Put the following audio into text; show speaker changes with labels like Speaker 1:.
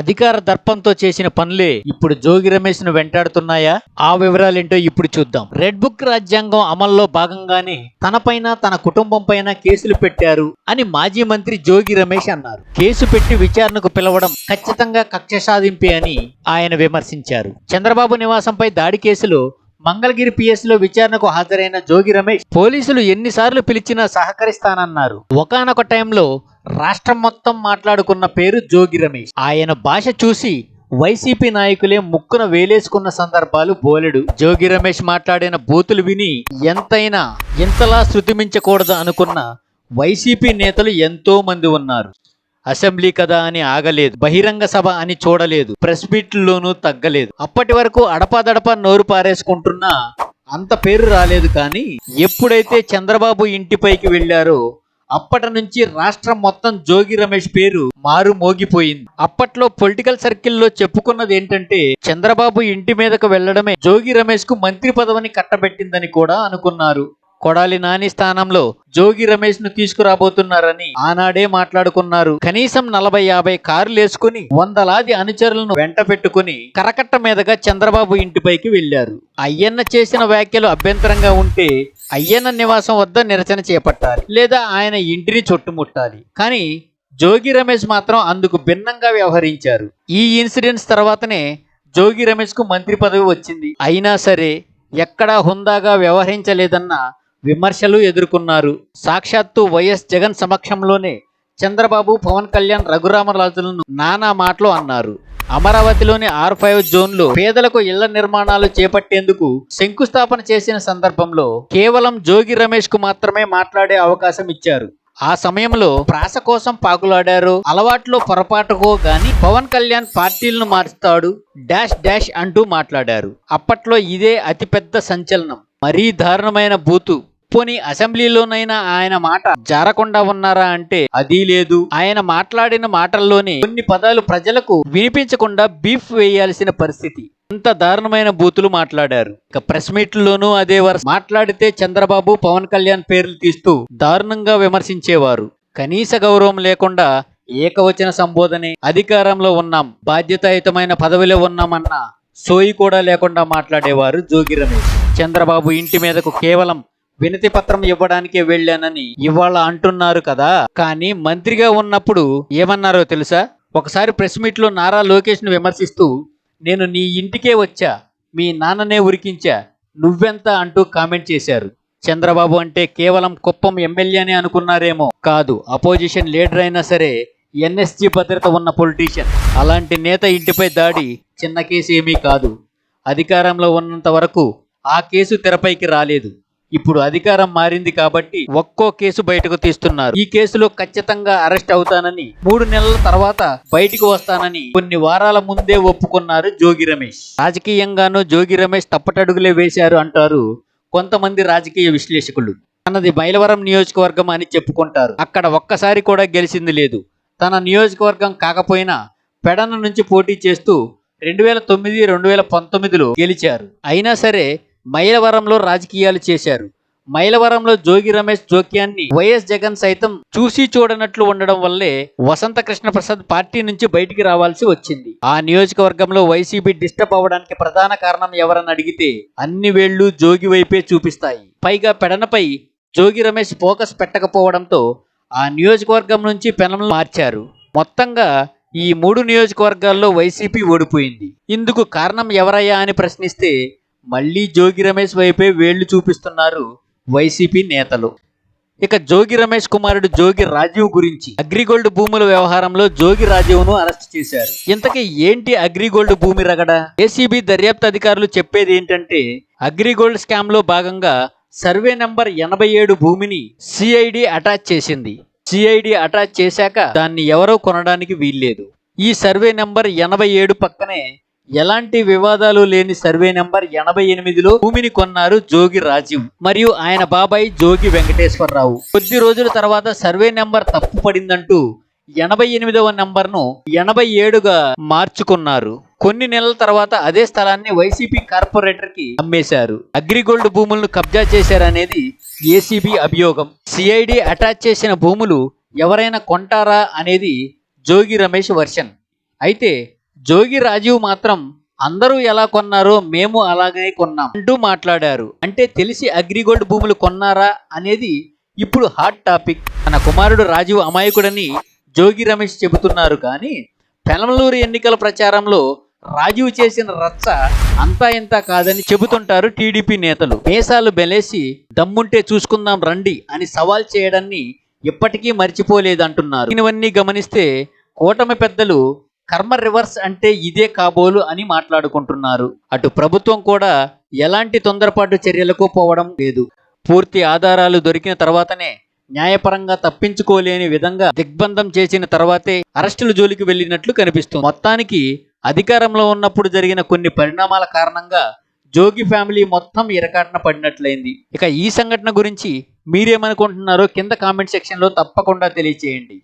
Speaker 1: అధికార దర్పంతో చేసిన పనులే ఇప్పుడు జోగి రమేష్ను వెంటాడుతున్నాయా? ఆ వివరాలేంటో ఇప్పుడు చూద్దాం. రెడ్ బుక్ రాజ్యాంగం అమల్లో భాగంగానే తనపైన తన కుటుంబం పైన కేసులు పెట్టారు అని మాజీ మంత్రి జోగి రమేష్ అన్నారు. కేసు పెట్టి విచారణకు పిలవడం ఖచ్చితంగా కక్ష సాధింపే అని ఆయన విమర్శించారు. చంద్రబాబు నివాసంపై దాడి కేసులో మంగళగిరి పిఎస్లో విచారణకు హాజరైన జోగి రమేష్ పోలీసులు ఎన్నిసార్లు పిలిచినా సహకరిస్తానన్నారు. ఒకానొక టైంలో రాష్ట్రం మొత్తం మాట్లాడుకున్న పేరు జోగి రమేష్. ఆయన భాష చూసి వైసీపీ నాయకులే ముక్కున వేలేసుకున్న సందర్భాలు బోలెడు. జోగి రమేష్ మాట్లాడిన బూతులు విని ఎంతైనా ఇంతలా శృతిమించకూడదు అనుకున్న వైసీపీ నేతలు ఎంతో మంది ఉన్నారు. అసెంబ్లీ కదా అని ఆగలేదు. బహిరంగ సభ అని చూడలేదు. ప్రెస్ మీట్లలోనూ తగ్గలేదు. అప్పటి వరకు అడపాదడపా నోరు పారేసుకుంటున్నా అంత పేరు రాలేదు కానీ ఎప్పుడైతే చంద్రబాబు ఇంటిపైకి వెళ్ళారో అప్పటి నుంచి రాష్ట్రం మొత్తం జోగి రమేష్ పేరు మారు మోగిపోయింది. అప్పట్లో పొలిటికల్ సర్కిల్లో చెప్పుకున్నది ఏంటంటే చంద్రబాబు ఇంటి మీదకు వెళ్ళడమే జోగి రమేష్కు మంత్రి పదవిని కట్టబెట్టిందని కూడా అనుకున్నారు. కొడాలి నాని స్థానంలో జోగి రమేష్ను తీసుకురాబోతున్నారని ఆనాడే మాట్లాడుకున్నారు. కనీసం నలభై యాభై కార్లు వేసుకుని వందలాది అనుచరులను వెంట పెట్టుకుని కరకట్ట మీదగా చంద్రబాబు ఇంటిపైకి వెళ్ళారు అయ్యన్న చేసిన వ్యాఖ్యలు అభ్యంతరంగా ఉంటే అయ్యన్న నివాసం వద్ద నిరసన చేపట్టాలి లేదా ఆయన ఇంటిని చుట్టుముట్టాలి. కానీ జోగి రమేష్ మాత్రం అందుకు భిన్నంగా వ్యవహరించారు. ఈ ఇన్సిడెంట్స్ తర్వాతనే జోగి రమేష్కు మంత్రి పదవి వచ్చింది. అయినా సరే ఎక్కడా హుందాగా వ్యవహరించలేదన్న విమర్శలు ఎదుర్కొన్నారు. సాక్షాత్తు వైఎస్ జగన్ సమక్షంలోనే చంద్రబాబు పవన్ కళ్యాణ్ రఘురామరాజులను నానా మాటలు అన్నారు. అమరావతిలోని ఆర్ ఫైవ్ జోన్లో పేదలకు ఇళ్ళ నిర్మాణాలు చేపట్టేందుకు శంకుస్థాపన చేసిన సందర్భంలో కేవలం జోగి రమేష్కు మాత్రమే మాట్లాడే అవకాశం ఇచ్చారు. ఆ సమయంలో ప్రాస కోసం పాకులాడారు. అలవాట్లో పొరపాటుకో గాని పవన్ కళ్యాణ్ పార్టీలను మారుస్తాడు డాష్ డాష్ అంటూ మాట్లాడారు. అప్పట్లో ఇదే అతిపెద్ద సంచలనం. మరీ దారుణమైన బూతు పోనీ అసెంబ్లీలోనైనా ఆయన మాట జారకుండా ఉన్నారా అంటే అది లేదు. ఆయన మాట్లాడిన మాటల్లోనే కొన్ని పదాలు ప్రజలకు వినిపించకుండా బీఫ్ వేయాల్సిన పరిస్థితి. అంత దారుణమైన బూతులు మాట్లాడారు. ఇక ప్రెస్ మీట్లలోనూ అదే వరుస మాట్లాడితే చంద్రబాబు పవన్ కళ్యాణ్ పేర్లు తీస్తూ దారుణంగా విమర్శించేవారు. కనీస గౌరవం లేకుండా ఏకవచన సంబోధనే అధికారంలో ఉన్నాం బాధ్యతాయుతమైన పదవిలో ఉన్నామన్న సోయి కూడా లేకుండా మాట్లాడేవారు జోగి రమేష్. చంద్రబాబు ఇంటి మీదకు కేవలం వినతి పత్రం ఇవ్వడానికే వెళ్ళానని ఇవాళ అంటున్నారు కదా. కానీ మంత్రిగా ఉన్నప్పుడు ఏమన్నారో తెలుసా? ఒకసారి ప్రెస్ మీట్లో నారా లోకేష్ను విమర్శిస్తూ నేను నీ ఇంటికే వచ్చా మీ నాన్ననే ఉరికించా నువ్వెంత? అంటూ కామెంట్ చేశారు. చంద్రబాబు అంటే కేవలం కుప్పం ఎమ్మెల్యేనే అనుకున్నారేమో కాదు అపోజిషన్ లీడర్ అయినా సరే ఎన్ఎస్జి భద్రత ఉన్న పొలిటీషియన్. అలాంటి నేత ఇంటిపై దాడి చిన్న కేసు ఏమీ కాదు. అధికారంలో ఉన్నంత వరకు ఆ కేసు తెరపైకి రాలేదు. ఇప్పుడు అధికారం మారింది కాబట్టి ఒక్కో కేసు బయటకు తీస్తున్నారు. ఈ కేసులో ఖచ్చితంగా అరెస్ట్ అవుతానని మూడు నెలల తర్వాత బయటికి వస్తానని కొన్ని వారాల ముందే ఒప్పుకున్నారు జోగి రమేష్. రాజకీయంగానూ జోగి రమేష్ తప్పటడుగులే వేశారు అంటారు కొంతమంది రాజకీయ విశ్లేషకులు. తనది మైలవరం నియోజకవర్గం అని చెప్పుకుంటారు. అక్కడ ఒక్కసారి కూడా గెలిచింది లేదు. తన నియోజకవర్గం కాకపోయినా పెడన నుంచి పోటీ చేస్తూ రెండు వేల తొమ్మిది రెండు వేల పంతొమ్మిదిలో గెలిచారు. అయినా సరే మైలవరంలో రాజకీయాలు చేశారు. మైలవరంలో జోగి రమేష్ జోక్యాన్ని వైఎస్ జగన్ సైతం చూసి చూడనట్లు ఉండడం వల్లే వసంత కృష్ణ ప్రసాద్ పార్టీ నుంచి బయటికి రావాల్సి వచ్చింది. ఆ నియోజకవర్గంలో వైసీపీ డిస్టర్బ్ అవ్వడానికి ప్రధాన కారణం ఎవరని అడిగితే అన్ని వేళ్ళు జోగి వైపే చూపిస్తాయి. పైగా పెడనపై జోగి రమేష్ ఫోకస్ పెట్టకపోవడంతో ఆ నియోజకవర్గం నుంచి పెనలు మార్చారు. మొత్తంగా ఈ మూడు నియోజకవర్గాల్లో వైసీపీ ఓడిపోయింది. ఇందుకు కారణం ఎవరయ్యా అని ప్రశ్నిస్తే మళ్ళీ జోగి రమేష్ వైపే వేళ్ళు చూపిస్తున్నారు వైసీపీ నేతలు. ఇక జోగి రమేష్ కుమారుడు జోగి రాజీవ్ గురించి అగ్రిగోల్డ్ భూముల వ్యవహారంలో జోగి రాజీవ్ను అరెస్ట్ చేశారు. ఇంతకీ ఏంటి అగ్రిగోల్డ్ భూమి రగడ? ఏసీబీ దర్యాప్తు అధికారులు చెప్పేది ఏంటంటే అగ్రిగోల్డ్ స్కామ్లో భాగంగా సర్వే నంబర్ ఎనభై ఏడు భూమిని సిఐడి అటాచ్ చేసింది. సిఐడి అటాచ్ చేశాక దాన్ని ఎవరో కొనడానికి వీల్లేదు. ఈ సర్వే నంబర్ ఎనభై ఏడు పక్కనే ఎలాంటి వివాదాలు లేని సర్వే నెంబర్ ఎనభై ఎనిమిదిలో భూమిని కొన్నారు జోగి రాజీవ్ మరియు ఆయన బాబాయ్ జోగి వెంకటేశ్వరరావు. కొద్ది రోజుల తర్వాత సర్వే నెంబర్ తప్పు పడిందంటూ ఎనభై ఎనిమిదవ నెంబర్ను ఎనభై ఏడుగా మార్చుకున్నారు. కొన్ని నెలల తర్వాత అదే స్థలాన్ని వైసీపీ కార్పొరేటర్కి అమ్మేశారు. అగ్రిగోల్డ్ భూములను కబ్జా చేశారనేది ఏసీబీ అభియోగం. సిఐడి అటాచ్ చేసిన భూములు ఎవరైనా కొంటారా అనేది జోగి రమేష్ వర్షన్. అయితే జోగి రాజీవ్ మాత్రం అందరూ ఎలా కొన్నారో మేము అలాగే కొన్నాం అంటూ మాట్లాడారు. అంటే తెలిసి అగ్రిగోల్డ్ భూములు కొన్నారా అనేది ఇప్పుడు హాట్ టాపిక్ తన కుమారుడు రాజీవ్ అమాయకుడని జోగి రమేష్ చెబుతున్నారు కానీ పెనమలూరు ఎన్నికల ప్రచారంలో రాజీవ్ చేసిన రచ్చ అంతా ఇంత కాదని చెబుతుంటారు టీడీపీ నేతలు. మేసాలు బెలేసి దమ్ముంటే చూసుకుందాం రండి అని సవాల్ చేయడాన్ని ఇప్పటికీ మర్చిపోలేదంటున్నారు. ఇవన్నీ గమనిస్తే కూటమి పెద్దలు కర్మ రివర్స్ అంటే ఇదే కాబోలు అని మాట్లాడుకుంటున్నారు. అటు ప్రభుత్వం కూడా ఎలాంటి తొందరపాటు చర్యలకు పోవడం లేదు. పూర్తి ఆధారాలు దొరికిన తర్వాతనే న్యాయపరంగా తప్పించుకోలేని విధంగా దిగ్బంధం చేసిన తర్వాతే అరెస్టుల జోలికి వెళ్ళినట్లు కనిపిస్తుంది. మొత్తానికి అధికారంలో ఉన్నప్పుడు జరిగిన కొన్ని పరిణామాల కారణంగా జోగి ఫ్యామిలీ మొత్తం ఇరకాటన పడినట్లయింది. ఇక ఈ సంఘటన గురించి మీరేమనుకుంటున్నారో కింద కామెంట్ సెక్షన్లో తప్పకుండా తెలియచేయండి.